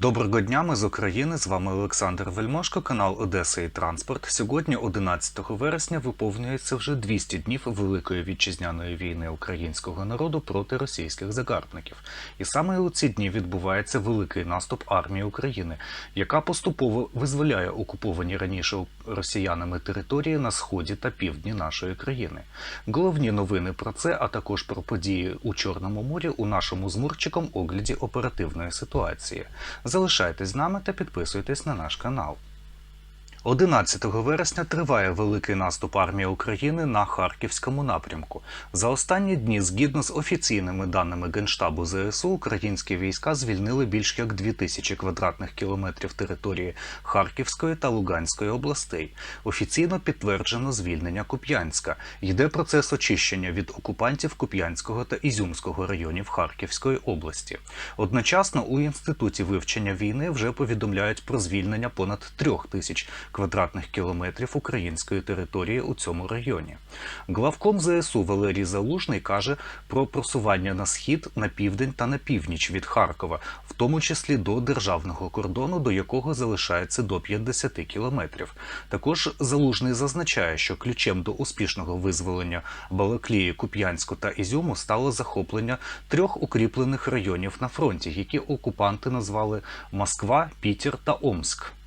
Доброго дня, ми з України. З вами Олександр Вельмошко, канал Одеса і Транспорт. Сьогодні, 11 вересня, виповнюється вже 200 днів Великої вітчизняної війни українського народу проти російських загарбників. І саме у ці дні відбувається великий наступ армії України, яка поступово визволяє окуповані раніше росіянами території на сході та півдні нашої країни. Головні новини про це, а також про події у Чорному морі у нашому з Мурчиком огляді оперативної ситуації. Залишайтесь з нами та підписуйтесь на наш канал. 11 вересня триває великий наступ армії України на Харківському напрямку. За останні дні, згідно з офіційними даними Генштабу ЗСУ, українські війська звільнили більш як 2000 квадратних кілометрів території Харківської та Луганської областей. Офіційно підтверджено звільнення Куп'янська. Йде процес очищення від окупантів Куп'янського та Ізюмського районів Харківської області. Одночасно у інституті вивчення війни вже повідомляють про звільнення понад трьох тисяч квадратних кілометрів української території у цьому районі. Главком ЗСУ Валерій Залужний каже про просування на схід, на південь та на північ від Харкова, в тому числі до державного кордону, до якого залишається до 50 кілометрів. Також Залужний зазначає, що ключем до успішного визволення Балаклії, Куп'янську та Ізюму стало захоплення трьох укріплених районів на фронті, які окупанти назвали Москва, Пітер та Омск.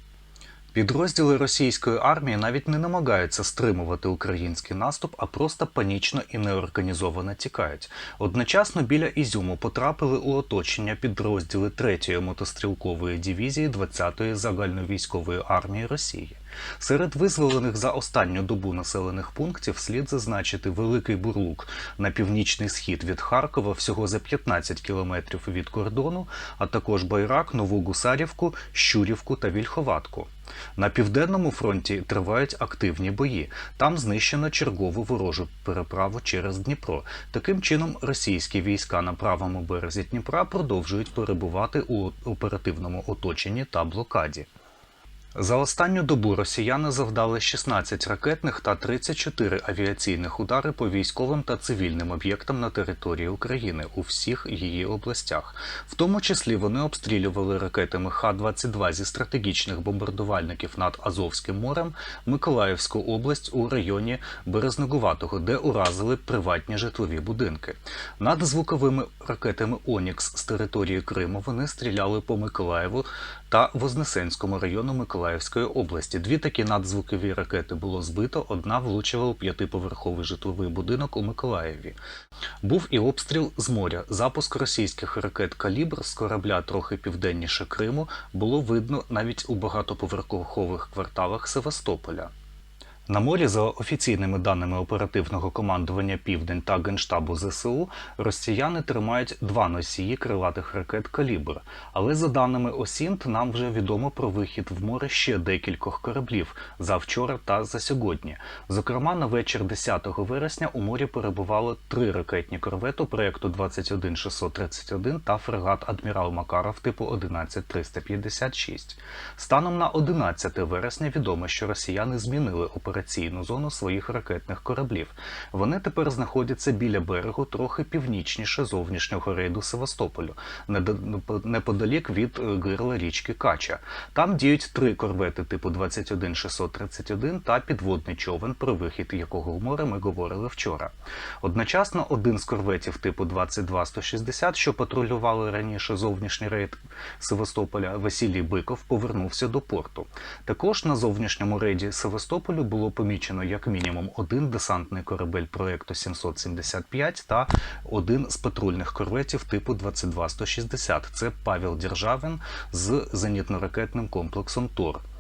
Підрозділи російської армії навіть не намагаються стримувати український наступ, а просто панічно і неорганізовано тікають. Одночасно біля Ізюму потрапили у оточення підрозділи 3-ї мотострілкової дивізії 20-ї загальновійськової армії Росії. Серед визволених за останню добу населених пунктів слід зазначити Великий Бурлук на північний схід від Харкова, всього за 15 кілометрів від кордону, а також Байрак, Нову Гусарівку, Щурівку та Вільховатку. На південному фронті тривають активні бої. Там знищено чергову ворожу переправу через Дніпро. Таким чином, російські війська на правому березі Дніпра продовжують перебувати у оперативному оточенні та блокаді. За останню добу росіяни завдали 16 ракетних та 34 авіаційних удари по військовим та цивільним об'єктам на території України у всіх її областях. В тому числі вони обстрілювали ракетами Х-22 зі стратегічних бомбардувальників над Азовським морем Миколаївську область у районі Березногуватого, де уразили приватні житлові будинки. Над звуковими ракетами Онікс з території Криму вони стріляли по Миколаєву та Вознесенському району Миколаївської області. Дві такі надзвукові ракети було збито. Одна влучила у п'ятиповерховий житловий будинок у Миколаєві. Був і обстріл з моря. Запуск російських ракет Калібр з корабля трохи південніше Криму було видно навіть у багатоповерхових кварталах Севастополя. На морі, за офіційними даними оперативного командування Південь та Генштабу ЗСУ, росіяни тримають два носії крилатих ракет Калібр. Але за даними ОСІНТ, нам вже відомо про вихід в море ще декількох кораблів за вчора та за сьогодні. Зокрема, на вечір 10 вересня у морі перебувало три ракетні корвети проєкту 21631 та фрегат Адмірал Макаров типу 11356. Станом на 11 вересня відомо, що росіяни змінили операційну зону своїх ракетних кораблів. Вони тепер знаходяться біля берегу, трохи північніше зовнішнього рейду Севастополю, неподалік від е, гирла річки Кача. Там діють три корвети типу 21631 та підводний човен, про вихід якого в море ми говорили вчора. Одночасно один з корветів типу 22160, що патрулювали раніше зовнішній рейд Севастополя, Василій Биков повернувся до порту. Також на зовнішньому рейді Севастополю було помічено як мінімум один десантний корабель проекту 775 та один з патрульних корветів типу 22160. Це Павел Державин з зенітно-ракетним комплексом ТОР.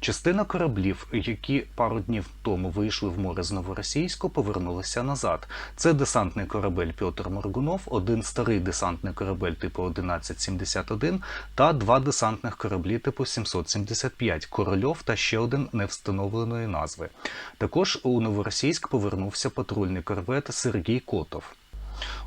Частина кораблів, які пару днів тому вийшли в море з Новоросійську, повернулися назад. Це десантний корабель Петр Моргунов, один старий десантний корабель типу 1171 та два десантних кораблі типу 775 Корольов та ще один невстановленої назви. Також у Новоросійськ повернувся патрульний корвет Сергій Котов.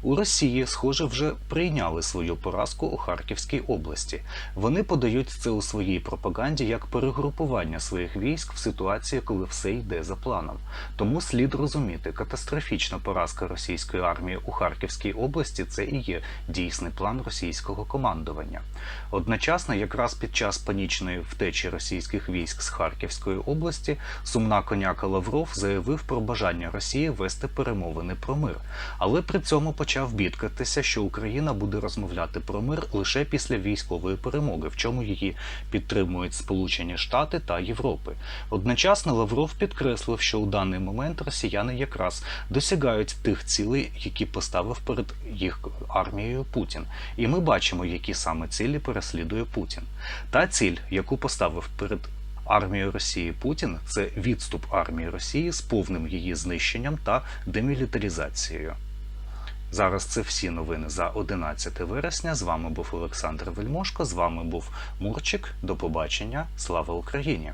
У Росії, схоже, вже прийняли свою поразку у Харківській області. Вони подають це у своїй пропаганді як перегрупування своїх військ в ситуації, коли все йде за планом. Тому слід розуміти, катастрофічна поразка російської армії у Харківській області це і є дійсний план російського командування. Одночасно, якраз під час панічної втечі російських військ з Харківської області, сумна коняка Лавров заявив про бажання Росії вести перемовини про мир, але при цьому почав бідкатися, що Україна буде розмовляти про мир лише після військової перемоги, в чому її підтримують Сполучені Штати та Європи. Одночасно Лавров підкреслив, що у даний момент росіяни якраз досягають тих цілей, які поставив перед їх армією Путін. І ми бачимо, які саме цілі переслідує Путін. Та ціль, яку поставив перед армією Росії Путін, це відступ армії Росії з повним її знищенням та демілітаризацією. Зараз це всі новини за 11 вересня. З вами був Олександр Вельмошко. З вами був Мурчик. До побачення. Слава Україні!